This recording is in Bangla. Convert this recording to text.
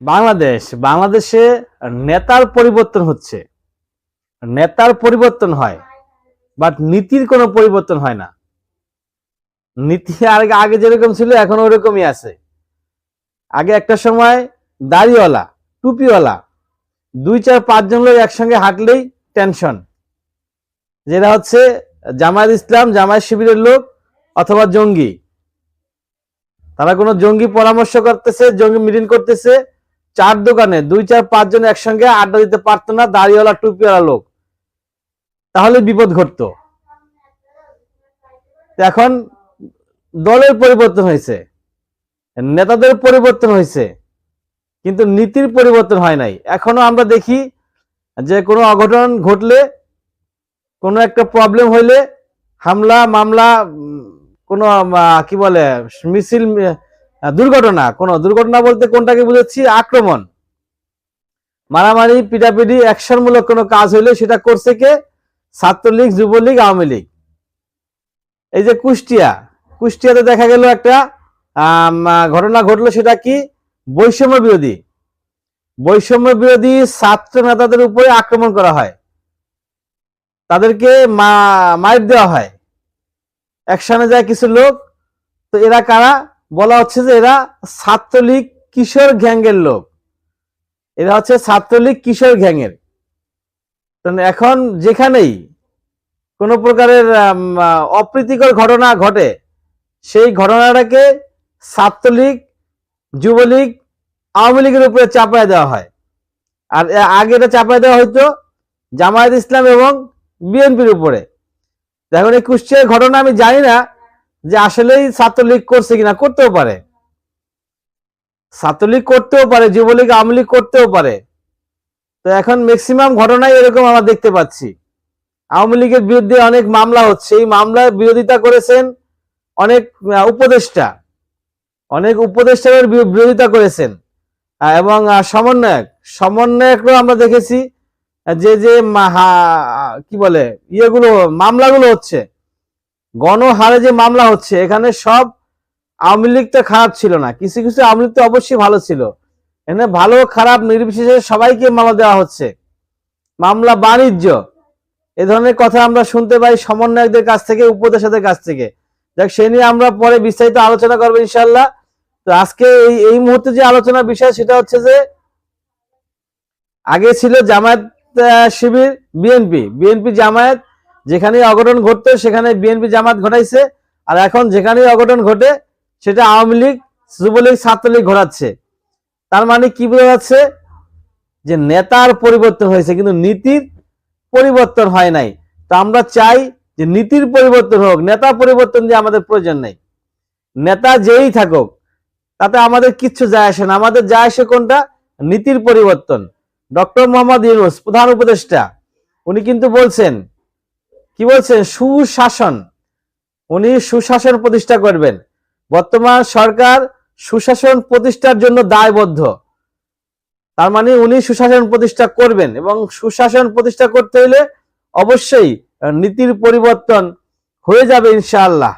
বাংলাদেশ, বাংলাদেশে নেতার পরিবর্তন হচ্ছে। নেতার পরিবর্তন হয় বাট নীতির কোনো পরিবর্তন হয় না। নীতি আর আগে যেরকম ছিল, এখন ওরকমই আছে। আগে একটা সময় দাড়িওয়ালা, টুপিওয়ালা, দুই চার পাঁচজন লোক একসঙ্গে হাঁটলেই টেনশন যেটা হচ্ছে জামায়াত ইসলাম, জামায়াত শিবিরের লোক অথবা জঙ্গি। তারা কোনো জঙ্গি পরামর্শ করতেছে, জঙ্গি মিটিং করতেছে চার দোকানে দুই, চার, পাঁচজন একসঙ্গে আড্ডা দিতে পারতো না, দাড়িওয়ালা, টুপিওয়ালা লোক। তাহলে বিপদ ঘটতো। এখন দলের পরিবর্তন হয়েছে, নেতাদের পরিবর্তন হয়েছে, কিন্তু নীতির পরিবর্তন হয় নাই। এখনও আমরা দেখি যে কোনো অঘটন ঘটলে, কোনো একটা প্রবলেম হইলে, হামলা, মামলা কোনো কি বলে, মিছিল দুর্ঘটনা, কোনো দুর্ঘটনা বলতে কোনটাকে বুঝাচ্ছি? আক্রমণ। মারামারি, পিটাপিটি, অ্যাকশনমূলক কোনো কাজ হইলে সেটা করছে কে? ছাত্রলীগ, যুবলীগ, আওয়ামী লীগ। এই যে কুষ্টিয়া, কুষ্টিয়াতে দেখা গেল একটা ঘটনা ঘটলো সেটা কি? বৈষম্য বিরোধী। বৈষম্য বিরোধী ছাত্র নেতাদের উপরে আক্রমণ করা হয়। তাদেরকে মা- মাইর দেওয়া হয়। একসাথে যায় কিছু লোক। তো এরা কারা? বলা হচ্ছে যে এরা ছাত্রলীগ কিশোর গ্যাংয়ের লোক। এরা হচ্ছে ছাত্রলীগ কিশোর গ্যাংয়ের। এখন যেখানেই কোনো প্রকারের অপ্রীতিকর ঘটনা ঘটে, সেই ঘটনাটাকে ছাত্রলীগ, যুবলীগ, আওয়ামী লীগের উপরে চাপায় দেওয়া হয়। আর আগে এটা চাপায় দেওয়া হয়তো জামায়াত ইসলাম এবং বিএনপির উপরে। এখন এই কুষ্টিয়ার ঘটনা আমি জানি না যে আসলেই ছাত্রলীগ করছে কিনা, করতেও পারে। ছাত্রলীগ করতেও পারে, যুবলীগ, আওয়ামী লীগ করতেও পারে। তো এখন ম্যাক্সিমাম ঘটনাই এরকম আমরা দেখতে পাচ্ছি। আওয়ামী লীগের বিরুদ্ধে অনেক মামলা হচ্ছে। এই মামলায় বিরোধিতা করেছেন অনেক উপদেষ্টা। অনেক উপদেষ্টাদের বিরোধিতা করেছেন। এবং সমন্বয়ক। সমন্বয়করাও আমরা দেখেছি, যে যে কি বলে, ইয়েগুলো, মামলাগুলো হচ্ছে। গণহারে যে মামলা হচ্ছে, এখানে সব আওয়ামী লীগ তো খারাপ ছিল না। কিছু কিছু আওয়ামী লীগ তো অবশ্যই ভালো ছিল। এখানে ভালো খারাপ নির্বিশেষে সবাইকে মামলা দেওয়া হচ্ছে। মামলা বাণিজ্য। এ ধরনের কথা আমরা শুনতে পাই সমন্বয়কদের কাছ থেকে, উপদেষ্টাদের কাছ থেকে। দেখ সে নিয়ে আমরা পরে বিস্তারিত আলোচনা করব ইনশাল্লাহ তো আজকে এই এই মুহূর্তে যে আলোচনা বিষয়, সেটা হচ্ছে যে আগে ছিল জামায়াত শিবির, বিএনপি। বিএনপি জামায়াত যেখানে অঘটন ঘটতো, সেখানে বিএনপি জামাত ঘটাইছে। আর এখন যেখানে অঘটন ঘটে, সেটা আওয়ামী লীগ, যুবলীগ, ছাত্রলীগ ঘটাচ্ছে। তার মানে কি বোঝা যাচ্ছে? যে নেতার পরিবর্তন হয়েছে, কিন্তু নীতির পরিবর্তন হয় নাই। তো আমরা চাই যে নীতির পরিবর্তন হোক, নেতা পরিবর্তন দিয়ে আমাদের প্রয়োজন নেই। নেতা যেই থাকুক, তাতে আমাদের কিচ্ছু যায় আসে না। আমাদের যায় আসে কোনটা? নীতির পরিবর্তন। ডক্টর মোহাম্মদ ইউনুস, প্রধান উপদেষ্টা, উনি কিন্তু বলছেন কি বলছেন? সুশাসন। উনি সুশাসন প্রতিষ্ঠা করবেন। বর্তমান সরকার সুশাসন প্রতিষ্ঠার জন্য দায়বদ্ধ। তার মানে উনি সুশাসন প্রতিষ্ঠা করবেন এবং সুশাসন প্রতিষ্ঠা করতে হলে অবশ্যই নীতির পরিবর্তন হয়ে যাবে ইনশাআল্লাহ।